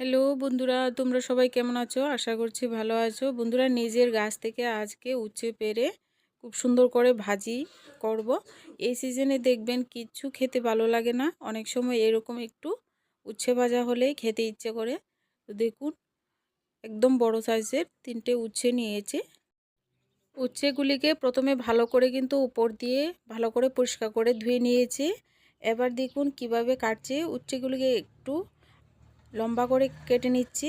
Hello বন্ধুরা, তোমরা সবাই কেমন আছো? আশা করছি ভালো আছো। বন্ধুরা, নিজের গাছ থেকে আজকে উচ্ছে পেরে খুব সুন্দর করে ভাজি করব। এই সিজনে দেখবেন কিচ্ছু খেতে ভালো লাগে না। অনেক সময় এরকম একটু উচ্ছে ভাজা হলেই খেতে ইচ্ছে করে। তো দেখুন, একদম বড় সাইজের তিনটে উচ্ছে নিয়েছে। উচ্ছেগুলিকে প্রথমে ভালো করে কিন্তু উপর দিয়ে ভালো করে পরিষ্কার করে ধুয়ে নিয়েছে। এবার দেখুন কীভাবে কাটছে। উচ্ছেগুলিকে একটু লম্বা করে কেটে নিচ্ছি।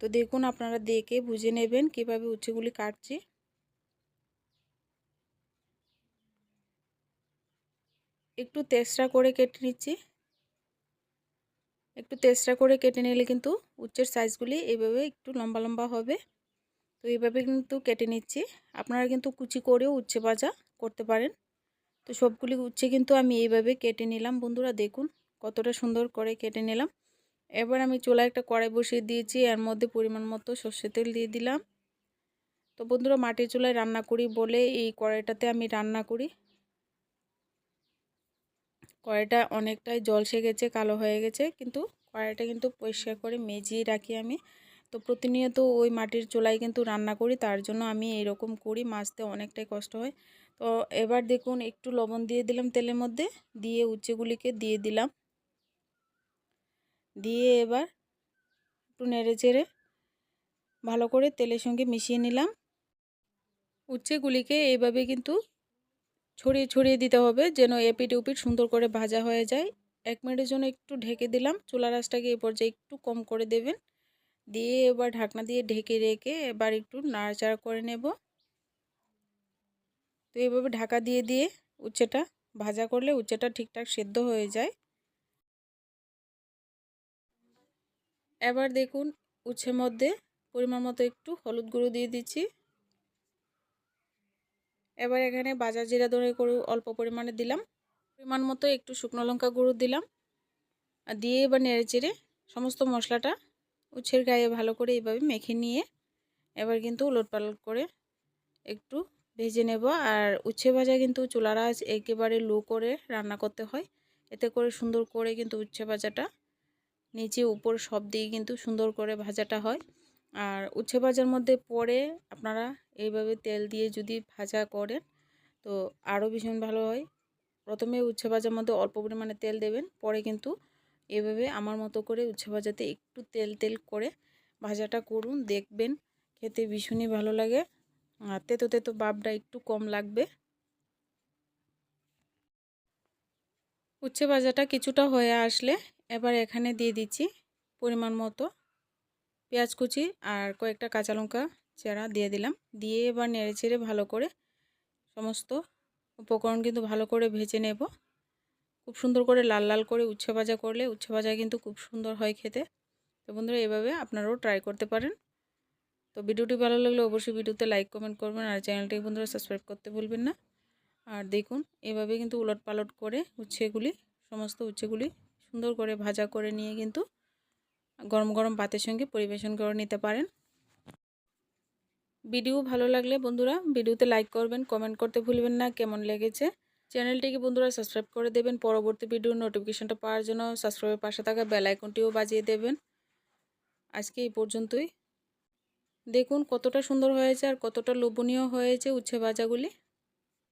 তো দেখুন আপনারা দেখে বুঝে নেবেন কীভাবে উচ্ছেগুলি কাটছি। একটু তেসরা করে কেটে নিচ্ছি। একটু তেসরা করে কেটে নিলে কিন্তু উচ্চের সাইজগুলি এইভাবে একটু লম্বা লম্বা হবে। তো এইভাবে কিন্তু কেটে নিচ্ছি। আপনারা কিন্তু কুচি করেও উচ্ছে ভাজা করতে পারেন। তো সবগুলি উচ্ছে কিন্তু আমি এইভাবে কেটে নিলাম। বন্ধুরা দেখুন কতটা সুন্দর করে কেটে নিলাম। এবার আমি চুলায় একটা কড়াই বসিয়ে দিয়েছি, এর মধ্যে পরিমাণ মতো সর্ষে তেল দিয়ে দিলাম। তো বন্ধুরা, মাটির চুলায় রান্না করি বলে এই কড়াইটাতে আমি রান্না করি। কড়াইটা অনেকটাই জল গেছে, কালো হয়ে গেছে, কিন্তু কড়াইটা কিন্তু পরিষ্কার করে মেজিয়ে রাখি আমি। তো প্রতিনিয়ত ওই মাটির চুলায় কিন্তু রান্না করি, তার জন্য আমি এরকম করি মাছতে অনেকটাই কষ্ট হয়। তো এবার দেখুন, একটু লবণ দিয়ে দিলাম তেলের মধ্যে, দিয়ে উচ্ছেগুলিকে দিয়ে দিলাম। দিয়ে এবার একটু নেড়ে চেড়ে ভালো করে তেলের সঙ্গে মিশিয়ে নিলাম। উচ্ছেগুলিকে এইভাবে কিন্তু ছড়িয়ে ছড়িয়ে দিতে হবে যেন এপিট উপিট সুন্দর করে ভাজা হয়ে যায়। এক মিনিটের জন্য একটু ঢেকে দিলাম। চুলা রাসটাকে এ পর্যায়ে একটু কম করে দেবেন। দিয়ে এবার ঢাকনা দিয়ে ঢেকে রেখে এবার একটু নাড়াচাড়া করে নেব। তো এইভাবে ঢাকা দিয়ে দিয়ে উচ্ছেটা ভাজা করলে উচ্ছেটা ঠিকঠাক সেদ্ধ হয়ে যায়। এবার দেখুন উচ্ছের মধ্যে পরিমাণ মতো একটু হলুদ গুঁড়ো দিয়ে দিচ্ছি। এবার এখানে বাজার জিরা ধরে করে অল্প পরিমাণে দিলাম। পরিমাণ মতো একটু শুকনো লঙ্কা গুঁড়ো দিলাম। আর দিয়ে এবার নেড়ে চেড়ে সমস্ত মশলাটা উচ্ছের গায়ে ভালো করে এইভাবে মেখে নিয়ে এবার কিন্তু উলট পালট করে একটু ভেজে নেব। আর উচ্ছে ভাজা কিন্তু চুলার আঁচ একেবারে লো করে রান্না করতে হয়। এতে করে সুন্দর করে কিন্তু উচ্ছে ভাজাটা নিচে উপর সব দিকে কিন্তু সুন্দর করে ভাজাটা হয়। আর উচ্ছে ভাজার মধ্যে পরে আপনারা এইভাবে তেল দিয়ে যদি ভাজা করেন, তো আরও ভীষণ ভালো হয়। প্রথমে উচ্ছে ভাজার মধ্যে অল্প পরিমাণে তেল দেবেন, পরে কিন্তু এভাবে আমার মতো করে উচ্ছে ভাজাতে একটু তেল তেল করে ভাজাটা করুন, দেখবেন খেতে ভীষণই ভালো লাগে। আর তেতো তেতো বাপটা একটু কম লাগবে। উচ্ছে ভাজাটা কিছুটা হয়ে আসলে এবার এখানে দিয়ে দিচ্ছি পরিমাণ মতো পেঁয়াজ কুচি আর কয়েকটা কাঁচা লঙ্কা চেরা দিয়ে দিলাম। দিয়ে এবার নেড়ে চেড়ে ভালো করে সমস্ত উপকরণ কিন্তু ভালো করে ভেজে নেব। খুব সুন্দর করে লাল লাল করে উচ্ছে ভাজা করলে উচ্ছে ভাজা কিন্তু খুব সুন্দর হয় খেতে। তো বন্ধুরা, এভাবে আপনারাও ট্রাই করতে পারেন। তো ভিডিওটি ভালো লাগলে অবশ্যই ভিডিওতে লাইক কমেন্ট করবেন আর চ্যানেলটিকে বন্ধুরা সাবস্ক্রাইব করতে ভুলবেন না। আর দেখুন, এভাবে কিন্তু উলট পালট করে উচ্ছেগুলি, সমস্ত উচ্ছেগুলি সুন্দর করে ভাজা করে নিয়ে কিন্তু গরম গরম ভাতের সঙ্গে পরিবেশন করে নিতে পারেন। ভিডিও ভালো লাগলে বন্ধুরা ভিডিওতে লাইক করবেন, কমেন্ট করতে ভুলবেন না, কেমন লেগেছে? চ্যানেলটিকে বন্ধুরা সাবস্ক্রাইব করে দেবেন, পরবর্তী ভিডিওর নোটিফিকেশনটা পাওয়ার জন্য সাবস্ক্রাইবের পাশে থাকা বেল আইকনটিও বাজিয়ে দেবেন। আজকে এই পর্যন্তই। দেখুন কতটা সুন্দর হয়েছে আর কতটা লোভনীয় হয়েছে উচ্ছে ভাজাগুলি।